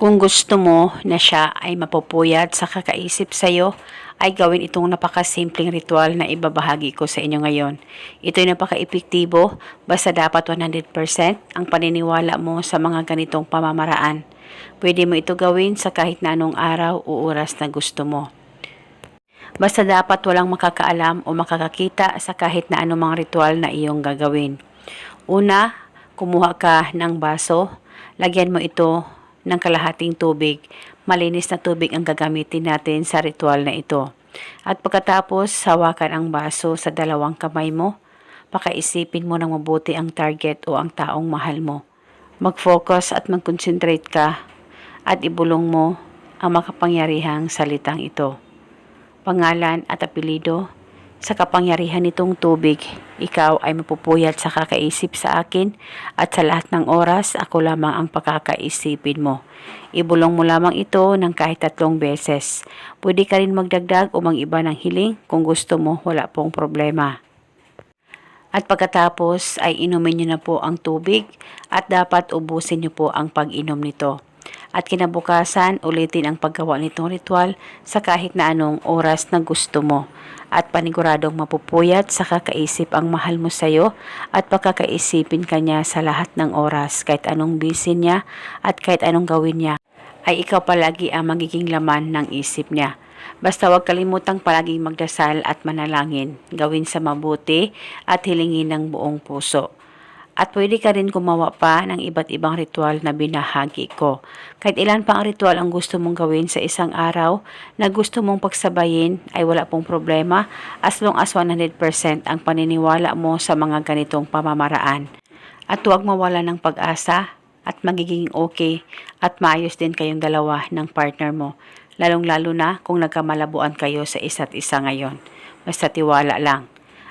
Kung gusto mo na siya ay mapupuyat sa kakaisip sa'yo, ay gawin itong napakasimpleng ritual na ibabahagi ko sa inyo ngayon. Ito'y napaka-epektibo, basta dapat 100% ang paniniwala mo sa mga ganitong pamamaraan. Pwede mo ito gawin sa kahit na anong araw o oras na gusto mo. Basta dapat walang makakaalam o makakakita sa kahit na anumang ritual na iyong gagawin. Una, kumuha ka ng baso, lagyan mo ito ng kalahating tubig. Malinis na tubig ang gagamitin natin sa ritual na ito. At pagkatapos, hawakan ang baso sa dalawang kamay mo. Pakaisipin mo ng mabuti ang target o ang taong mahal mo. Mag-focus at mag-concentrate ka at ibulong mo ang makapangyarihang salitang ito pangalan at apelido. Sa kapangyarihan nitong tubig, ikaw ay mapupuyat sa kakaisip sa akin at sa lahat ng oras ako lamang ang pakakaisipin mo. Ibulong mo lamang ito ng kahit tatlong beses. Pwede ka rin magdagdag o mag-iba ng hiling kung gusto mo wala pong problema. At pagkatapos ay inumin niyo na po ang tubig at dapat ubusin niyo po ang pag-inom nito. At kinabukasan, ulitin ang paggawa nitong ritual sa kahit na anong oras na gusto mo. At paniguradong mapupuyat sa kakaisip ang mahal mo sa'yo at pagkakaisipin ka niya sa lahat ng oras kahit anong busy niya at kahit anong gawin niya ay ikaw palagi ang magiging laman ng isip niya. Basta huwag kalimutang palaging magdasal at manalangin, gawin sa mabuti at hilingin ng buong puso. At pwede ka rin gumawa pa ng iba't ibang ritual na binahagi ko. Kahit ilan pa ang ritual ang gusto mong gawin sa isang araw na gusto mong pagsabayin ay wala pong problema as long as 100% ang paniniwala mo sa mga ganitong pamamaraan. At huwag mawala ng pag-asa at magiging okay at maayos din kayong dalawa ng partner mo. Lalong-lalo na kung nagkamalabuan kayo sa isa't isa ngayon. Basta tiwala lang.